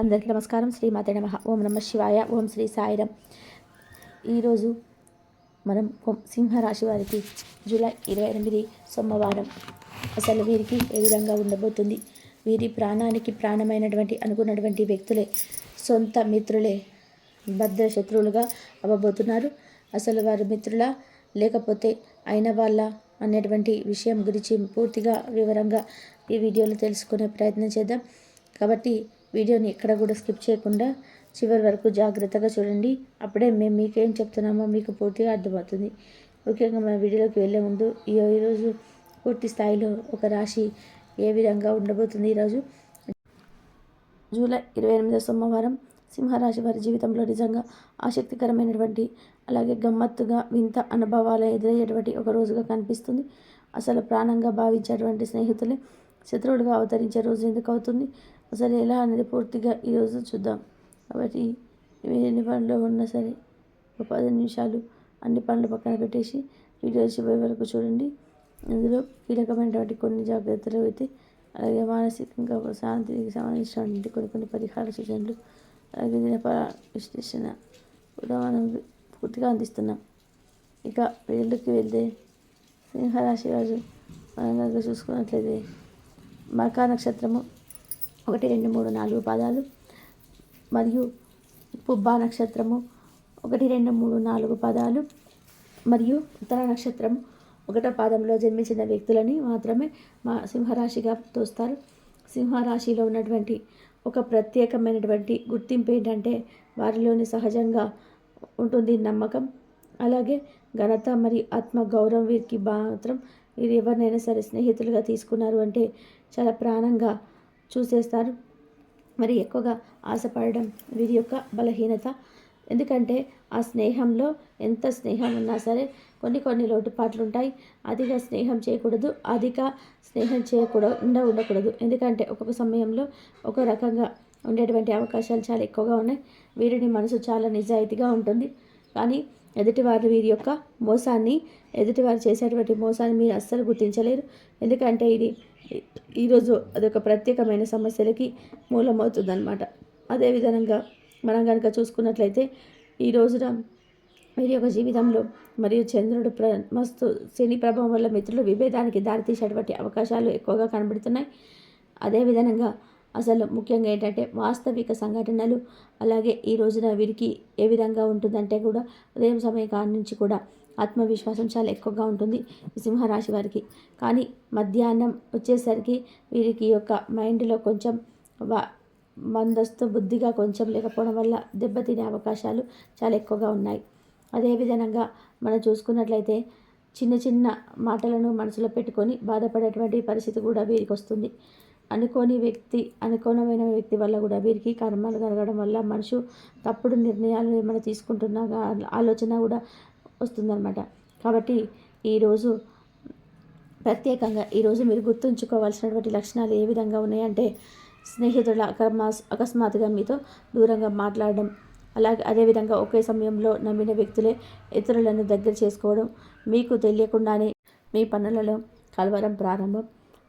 అందరికీ నమస్కారం. శ్రీమాతే నమ. ఓం నమ శివాయ. ఓం శ్రీ సాయిరం. ఈరోజు మనం సింహరాశి వారికి జూలై ఇరవై ఎనిమిది సోమవారం అసలు వీరికి ఏ విధంగా ఉండబోతుంది? వీరి ప్రాణానికి ప్రాణమైనటువంటి అనుకున్నటువంటి వ్యక్తులే సొంత మిత్రులే భద్ర శత్రువులుగా అవ్వబోతున్నారు. అసలు వారి మిత్రుల? లేకపోతే అయిన వాళ్ళ అనేటువంటి విషయం గురించి పూర్తిగా వివరంగా ఈ వీడియోలో తెలుసుకునే ప్రయత్నం చేద్దాం. కాబట్టి వీడియోని ఎక్కడ కూడా స్కిప్ చేయకుండా చివరి వరకు జాగ్రత్తగా చూడండి. అప్పుడే మేము మీకేం చెప్తున్నామో మీకు పూర్తిగా అర్థమవుతుంది. ముఖ్యంగా మన వీడియోలోకి వెళ్ళే ముందు ఈ ఈరోజు పూర్తి స్థాయిలో ఒక రాశి ఏ విధంగా ఉండబోతుంది ఈరోజు జూలై ఇరవై ఎనిమిదో సోమవారం సింహరాశి వారి జీవితంలో నిజంగా ఆసక్తికరమైనటువంటి అలాగే గమ్మత్తుగా వింత అనుభవాలు ఎదురయ్యేటువంటి ఒక రోజుగా కనిపిస్తుంది. అసలు ప్రాణంగా భావించేటువంటి స్నేహితులే శత్రువులుగా అవతరించే రోజు ఎందుకు అవుతుంది? అసలు ఎలా అనేది పూర్తిగా ఈరోజు చూద్దాం. కాబట్టి మీరు ఎన్ని పనులు ఉన్నా సరే ఒక పది నిమిషాలు అన్ని పనులు పక్కన పెట్టేసి వీడియో చివరి వరకు చూడండి. ఇందులో కీలకమైనటువంటి కొన్ని జాగ్రత్తలు అయితే అలాగే మానసికంగా శాంతికి సంబంధించినటువంటి కొన్ని కొన్ని పరిహార సూచనలు అలాగే దినపర విశ్లేషణ కూడా మనం పూర్తిగా అందిస్తున్నాం. ఇక వీళ్ళకి వెళ్తే సింహరాశి వారు మనం కనుక చూసుకున్నట్లయితే మకా నక్షత్రము ఒకటి రెండు మూడు నాలుగు పాదాలు. మరియు పుబ్బా నక్షత్రము ఒకటి రెండు మూడు నాలుగు పదాలు. మరియు ఉత్తర నక్షత్రం ఒకటో పాదంలో జన్మించిన వ్యక్తులని మాత్రమే మా సింహరాశిగా తోస్తారు. సింహరాశిలో ఉన్నటువంటి ఒక ప్రత్యేకమైనటువంటి గుర్తింపు ఏంటంటే వారిలోని సహజంగా ఉంటుంది నమ్మకం. అలాగే ఘనత మరియు ఆత్మ గౌరవం వీరికి మాత్రం వీరు ఎవరినైనా సరే స్నేహితులుగా తీసుకున్నారు అంటే చాలా ప్రాణంగా చూసేస్తారు. మరి ఎక్కువగా ఆశపడడం వీరి యొక్క బలహీనత. ఎందుకంటే ఆ స్నేహంలో ఎంత స్నేహం ఉన్నా సరే కొన్ని కొన్ని లోటుపాట్లు ఉంటాయి. అధిక స్నేహం చేయకూడదు అధిక స్నేహం చేయకూడదు ఉండ ఉండకూడదు. ఎందుకంటే ఒక్కొక్క సమయంలో ఒక రకంగా ఉండేటువంటి అవకాశాలు చాలా ఎక్కువగా ఉన్నాయి. వీరిని మనసు చాలా నిజాయితీగా ఉంటుంది. కానీ ఎదుటివారు వీరి యొక్క మోసాన్ని ఎదుటివారు చేసేటువంటి మోసాన్ని మీరు అస్సలు గుర్తించలేరు. ఎందుకంటే ఇది ఈరోజు అదొక ప్రత్యేకమైన సమస్యలకి మూలమవుతుందన్నమాట. అదేవిధంగా మనం కనుక చూసుకున్నట్లయితే ఈ రోజున వీరి యొక్క జీవితంలో మరియు చంద్రుడు ప్ర మస్తు శని ప్రభావం వల్ల మిత్రులు విభేదానికి దారితీసేటువంటి అవకాశాలు ఎక్కువగా కనబడుతున్నాయి. అదేవిధంగా అసలు ముఖ్యంగా ఏంటంటే వాస్తవిక సంఘటనలు అలాగే ఈ రోజున వీరికి ఏ విధంగా ఉంటుందంటే కూడా ఉదయం సమయం కాడి నుంచి కూడా ఆత్మవిశ్వాసం చాలా ఎక్కువగా ఉంటుంది సింహరాశి వారికి. కానీ మధ్యాహ్నం వచ్చేసరికి వీరికి యొక్క మైండ్లో కొంచెం వా మందస్తు బుద్ధిగా కొంచెం లేకపోవడం వల్ల దెబ్బతినే అవకాశాలు చాలా ఎక్కువగా ఉన్నాయి. అదేవిధంగా మనం చూసుకున్నట్లయితే చిన్న చిన్న మాటలను మనసులో పెట్టుకొని బాధపడేటువంటి పరిస్థితి కూడా వీరికి వస్తుంది. అనుకోని వ్యక్తి అనుకోనమైన వ్యక్తి వల్ల కూడా వీరికి కర్మలు కలగడం వల్ల మనుషు తప్పుడు నిర్ణయాలు ఏమైనా తీసుకుంటున్నా ఆలోచన కూడా వస్తుందన్నమాట. కాబట్టి ఈరోజు ప్రత్యేకంగా ఈరోజు మీరు గుర్తుంచుకోవాల్సినటువంటి లక్షణాలు ఏ విధంగా ఉన్నాయంటే స్నేహితుల అకస్మాస్ అకస్మాత్తుగా మీతో దూరంగా మాట్లాడడం అలాగే అదేవిధంగా ఒకే సమయంలో నమ్మిన వ్యక్తులే ఇతరులను దగ్గర చేసుకోవడం మీకు తెలియకుండానే మీ పనులలో కలవరం ప్రారంభం.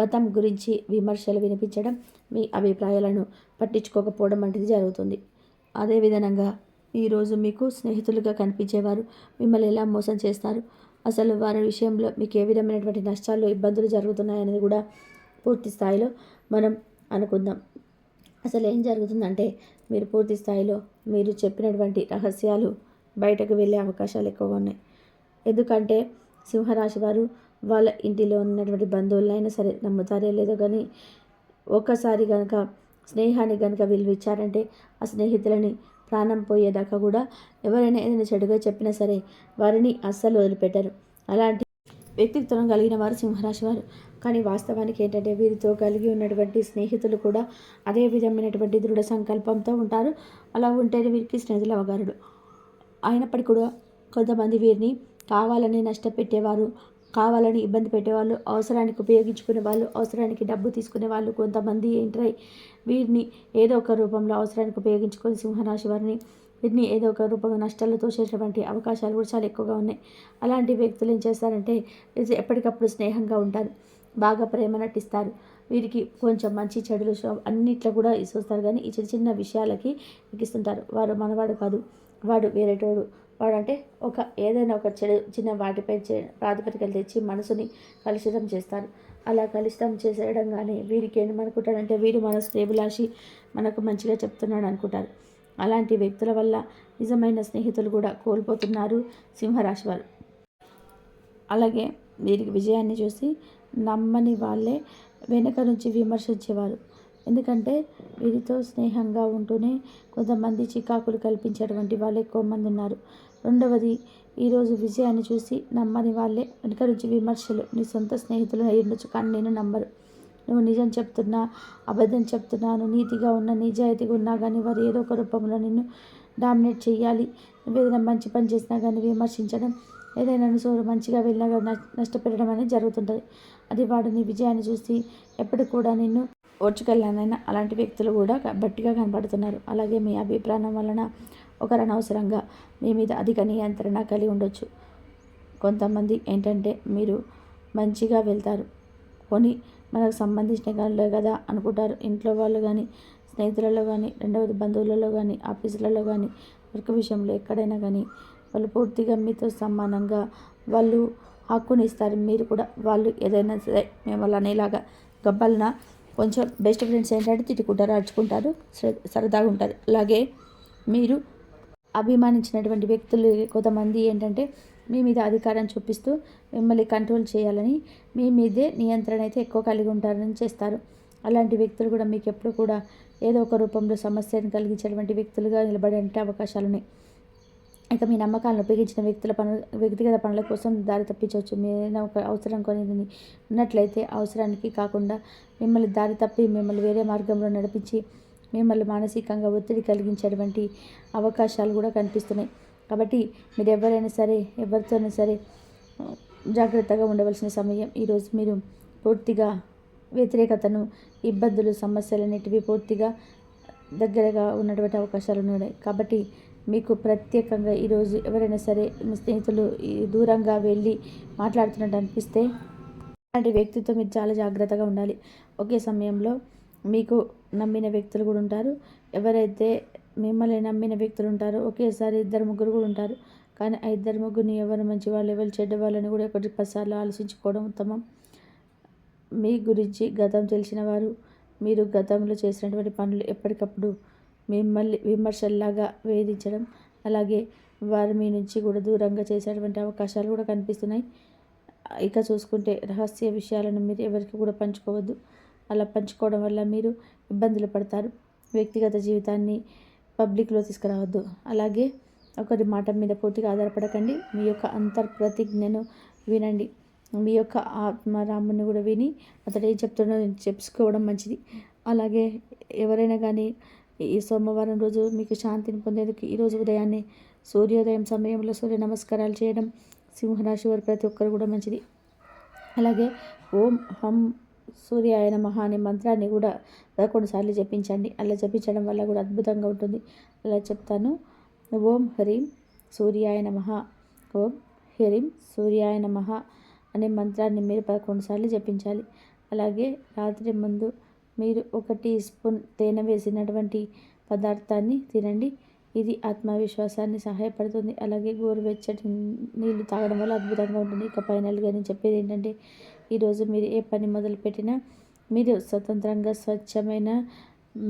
గతం గురించి విమర్శలు వినిపించడం మీ అభిప్రాయాలను పట్టించుకోకపోవడం వంటిది జరుగుతుంది. అదేవిధంగా ఈరోజు మీకు స్నేహితులుగా కనిపించేవారు మిమ్మల్ని ఎలా మోసం చేస్తారు? అసలు వారి విషయంలో మీకు ఏ విధమైనటువంటి నష్టాలు ఇబ్బందులు జరుగుతున్నాయనేది కూడా పూర్తి స్థాయిలో మనం అనుకుందాం. అసలు ఏం జరుగుతుందంటే మీరు పూర్తి స్థాయిలో మీరు చెప్పినటువంటి రహస్యాలు బయటకు వెళ్ళే అవకాశాలు ఎక్కువగా ఉన్నాయి. ఎందుకంటే సింహరాశి వారు వాళ్ళ ఇంటిలో ఉన్నటువంటి బంధువులైనా సరే నమ్ముతారే లేదో కానీ ఒక్కసారి కనుక స్నేహాన్ని కనుక విలువ ఇచ్చారంటే ఆ స్నేహితులని ప్రాణం పోయేదాకా కూడా ఎవరైనా ఏదైనా చెడుగా చెప్పినా సరే వారిని అస్సలు వదిలిపెట్టరు. అలాంటి వ్యక్తిత్వం కలిగిన వారు సింహరాశి వారు. కానీ వాస్తవానికి ఏంటంటే వీరితో కలిగి ఉన్నటువంటి స్నేహితులు కూడా అదే విధమైనటువంటి దృఢ సంకల్పంతో ఉంటారు. అలా ఉంటేనే వీరికి స్నేహితులు అవగారుడు అయినప్పటికీ కూడా కొంతమంది వీరిని కావాలని నష్టపెట్టేవారు కావాలని ఇబ్బంది పెట్టేవాళ్ళు అవసరానికి ఉపయోగించుకునే వాళ్ళు అవసరానికి డబ్బు తీసుకునే వాళ్ళు కొంతమంది ఏంటై వీరిని ఏదో ఒక రూపంలో అవసరానికి ఉపయోగించుకొని సింహరాశి వారిని వీరిని ఏదో ఒక రూపంగా నష్టాలు తోసేటువంటి అవకాశాలు కూడా చాలా ఎక్కువగా ఉన్నాయి. అలాంటి వ్యక్తులు ఏం చేస్తారంటే ఎప్పటికప్పుడు స్నేహంగా ఉంటారు బాగా ప్రేమ నటిస్తారు. వీరికి కొంచెం మంచి చెడులు అన్నిట్లో కూడా చూస్తారు కానీ ఈ చిన్న చిన్న విషయాలకి ఎక్కిస్తుంటారు. వారు మనవాడు కాదు వాడు వేరేటోడు. వాడంటే ఒక ఏదైనా ఒక చెడు చిన్న వాటిపై చే ప్రాతిపదికలు తెచ్చి మనసుని కలుషితం చేస్తారు అలా కలుషితం చేసేయడం కానీ వీరికి ఏమనుకుంటాడంటే వీడు మన శ్రేబులాషి మనకు మంచిగా చెప్తున్నాడు అనుకుంటారు. అలాంటి వ్యక్తుల వల్ల నిజమైన స్నేహితులు కూడా కోల్పోతున్నారు సింహరాశి వారు. అలాగే వీరికి విజయాన్ని చూసి నమ్మని వాళ్ళే వెనుక నుంచి విమర్శించేవారు. ఎందుకంటే వీరితో స్నేహంగా ఉంటూనే కొంతమంది చికాకులు కల్పించేటువంటి వాళ్ళు ఎక్కువ మంది ఉన్నారు. రెండవది ఈరోజు విజయాన్ని చూసి నమ్మని వాళ్ళే వెనుక నుంచి విమర్శలు. నీ సొంత స్నేహితులు అయి ఉండొచ్చు కానీ నేను నమ్మరు. నువ్వు నిజం చెప్తున్నా అబద్ధం చెప్తున్నాను నీతిగా ఉన్న నిజాయితీగా ఉన్నా కానీ వారు ఏదో ఒక రూపంలో నిన్ను డామినేట్ చేయాలి నువ్వు ఏదైనా మంచి పని చేసినా కానీ విమర్శించడం ఏదైనా సో మంచిగా వెళ్ళినా కానీ నష్ట- నష్టపెట్టడం అనేది జరుగుతుంటుంది. అది వాడు నీ విజయాన్ని చూసి ఎప్పటికి కూడా నిన్ను ఓర్చుకెళ్ళానైనా అలాంటి వ్యక్తులు కూడా బట్టిగా కనపడుతున్నారు. అలాగే మీ అభిప్రాయం వలన ఒకరనవసరంగా మీ మీద అధిక నియంత్రణ కలిగి ఉండొచ్చు. కొంతమంది ఏంటంటే మీరు మంచిగా వెళ్తారు. కొని మనకు సంబంధించిన గనులే కదా అనుకుంటారు. ఇంట్లో వాళ్ళు కానీ స్నేహితులలో కానీ రెండవది బంధువులలో కానీ ఆఫీసులలో కానీ వర్క్ విషయంలో ఎక్కడైనా కానీ వాళ్ళు పూర్తిగా మీతో సమానంగా వాళ్ళు హక్కుని ఇస్తారు. మీరు కూడా వాళ్ళు ఏదైనా సరే మేము వాళ్ళు అనేలాగా గబ్బలన కొంచెం బెస్ట్ ఫ్రెండ్స్ ఏంటంటే తిట్టుకుంటారు అడుచుకుంటారు సరదాగా ఉంటారు. అలాగే మీరు అభిమానించినటువంటి వ్యక్తులు కొంతమంది ఏంటంటే మీ మీద అధికారం చూపిస్తూ మిమ్మల్ని కంట్రోల్ చేయాలని మీ మీదే నియంత్రణ అయితే ఎక్కువ కలిగి ఉంటారని చేస్తారు. అలాంటి వ్యక్తులు కూడా మీకు ఎప్పుడు కూడా ఏదో ఒక రూపంలో సమస్యను కలిగించేటువంటి వ్యక్తులుగా నిలబడే అవకాశాలు ఉన్నాయి ఇక మీ నమ్మకాలను ఉపయోగించిన వ్యక్తుల పనులు వ్యక్తిగత పనుల కోసం దారి తప్పించవచ్చు. మీ ఒక అవసరం కొనేది ఉన్నట్లయితే అవసరానికి కాకుండా మిమ్మల్ని దారి తప్పి మిమ్మల్ని వేరే మార్గంలో నడిపించి మిమ్మల్ని మానసికంగా ఒత్తిడి కలిగించేటువంటి అవకాశాలు కూడా కనిపిస్తున్నాయి. కాబట్టి మీరు ఎవరైనా సరే ఎవరితోనైనా సరే జాగ్రత్తగా ఉండవలసిన సమయం ఈరోజు మీరు పూర్తిగా వ్యతిరేకతను ఇబ్బందులు సమస్యలన్నిటివి పూర్తిగా దగ్గరగా ఉన్నటువంటి అవకాశాలు ఉన్నాయి. కాబట్టి మీకు ప్రత్యేకంగా ఈరోజు ఎవరైనా సరే మీ స్నేహితులు దూరంగా వెళ్ళి మాట్లాడుతున్నట్టు అనిపిస్తే అలాంటి వ్యక్తితో మీరు చాలా జాగ్రత్తగా ఉండాలి. ఒకే సమయంలో మీకు నమ్మిన వ్యక్తులు కూడా ఉంటారు. ఎవరైతే మిమ్మల్ని నమ్మిన వ్యక్తులు ఉంటారో ఒకేసారి ఇద్దరు ముగ్గురు కూడా ఉంటారు. కానీ ఆ ఇద్దరు ముగ్గురిని ఎవరు మంచి వాళ్ళు ఎవరు చెడ్డ వాళ్ళని కూడా ఒకటి పదిసార్లు ఆలోచించుకోవడం ఉత్తమం. మీ గురించి గతం తెలిసిన వారు మీరు గతంలో చేసినటువంటి పనులు ఎప్పటికప్పుడు మిమ్మల్ని విమర్శల్లాగా వేధించడం అలాగే వారు మీ నుంచి కూడా దూరంగా చేసేటువంటి అవకాశాలు కూడా కనిపిస్తున్నాయి. ఇక చూసుకుంటే రహస్య విషయాలను మీరు ఎవరికి కూడా పంచుకోవద్దు. అలా పంచుకోవడం వల్ల మీరు ఇబ్బందులు పడతారు. వ్యక్తిగత జీవితాన్ని పబ్లిక్లో తీసుకురావద్దు. అలాగే ఒకరి మాట మీద పూర్తిగా ఆధారపడకండి. మీ యొక్క అంతర్ప్రతిజ్ఞను వినండి. మీ యొక్క ఆత్మరాముని కూడా విని అతడు ఏం చెప్తున్నాడో చెప్పుకోవడం మంచిది. అలాగే ఎవరైనా కానీ ఈ సోమవారం రోజు మీకు శాంతిని పొందేందుకు ఈరోజు ఉదయాన్నే సూర్యోదయం సమయంలో సూర్య నమస్కారాలు చేయడం సింహరాశి వారు ప్రతి ఒక్కరు కూడా మంచిది. అలాగే ఓం హం సూర్యాయ మహా అనే మంత్రాన్ని కూడా పదకొండు సార్లు జపించండి. అలా జపించడం వల్ల కూడా అద్భుతంగా ఉంటుంది. అలా చెప్తాను. ఓం హ్రీం సూర్యాయ మహా ఓం హ్రీం సూర్యాయ మహా అనే మంత్రాన్ని మీరు పదకొండు సార్లు జపించాలి. అలాగే రాత్రి ముందు మీరు ఒక టీ స్పూన్ తేనె వేసినటువంటి పదార్థాన్ని తినండి. ఇది ఆత్మవిశ్వాసాన్ని సహాయపడుతుంది. అలాగే గోరువెచ్చటి నీళ్ళు తాగడం వల్ల అద్భుతంగా ఉంటుంది. ఇక ఫైనల్గా నేను చెప్పేది ఏంటంటే ఈరోజు మీరు ఏ పని మొదలుపెట్టినా మీరు స్వతంత్రంగా స్వచ్ఛమైన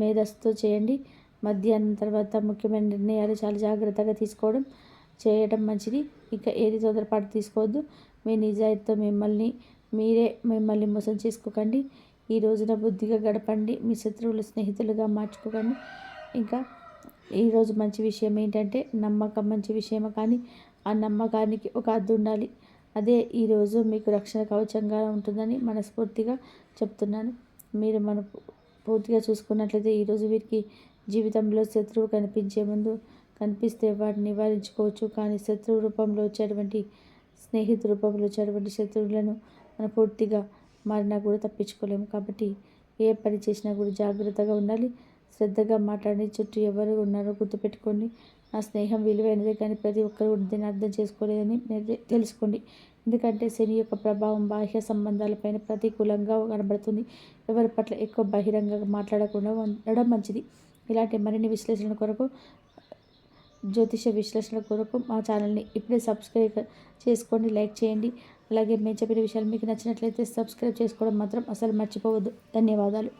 మేధస్సుతో చేయండి. మధ్యాహ్నం తర్వాత ముఖ్యమైన నిర్ణయాలు చాలా జాగ్రత్తగా తీసుకోవడం చేయడం మంచిది. ఇక ఏది తొందరపాటు తీసుకోవద్దు. మీ నిజాయితీతో మిమ్మల్ని మీరే మిమ్మల్ని మోసం చేసుకోకండి. ఈ రోజున బుద్ధిగా గడపండి మీ శత్రువులు స్నేహితులుగా మార్చుకోకండి. ఇంకా ఈరోజు మంచి విషయం ఏంటంటే నమ్మకం మంచి విషయమే కానీ ఆ నమ్మకానికి ఒక అద్దు ఉండాలి. అదే ఈరోజు మీకు రక్షణ కవచంగా ఉంటుందని మనస్ఫూర్తిగా చెప్తున్నాను. మీరు మన పూర్తిగా చూసుకున్నట్లయితే ఈరోజు వీరికి జీవితంలో శత్రువు కనిపించే ముందు కనిపిస్తే వాటిని నివారించుకోవచ్చు. కానీ శత్రువు రూపంలో వచ్చేటువంటి స్నేహితు రూపంలో వచ్చేటువంటి శత్రువులను మనం పూర్తిగా మారినా కూడా తప్పించుకోలేము కాబట్టి ఏ పని చేసినా కూడా జాగ్రత్తగా ఉండాలి. శ్రద్ధగా మాట్లాడి చుట్టూ ఎవరు ఉన్నారో గుర్తుపెట్టుకోండి. నా స్నేహం విలువైనదే కానీ ప్రతి ఒక్కరు దీన్ని అర్థం చేసుకోలేదని తెలుసుకోండి. ఎందుకంటే శని యొక్క ప్రభావం బాహ్య సంబంధాలపైన ప్రతికూలంగా కనబడుతుంది. ఎవరి పట్ల ఎక్కువ బహిరంగంగా మాట్లాడకుండా ఉండడం మంచిది. ఇలాంటి మరిన్ని విశ్లేషణ కొరకు జ్యోతిష విశ్లేషణ కొరకు మా ఛానల్ని ఇప్పుడే సబ్స్క్రైబ్ చేసుకోండి లైక్ చేయండి. అలాగే మేము చెప్పిన విషయాలు మీకు నచ్చినట్లయితే సబ్స్క్రైబ్ చేసుకోవడం మాత్రం అసలు మర్చిపోవద్దు. ధన్యవాదాలు.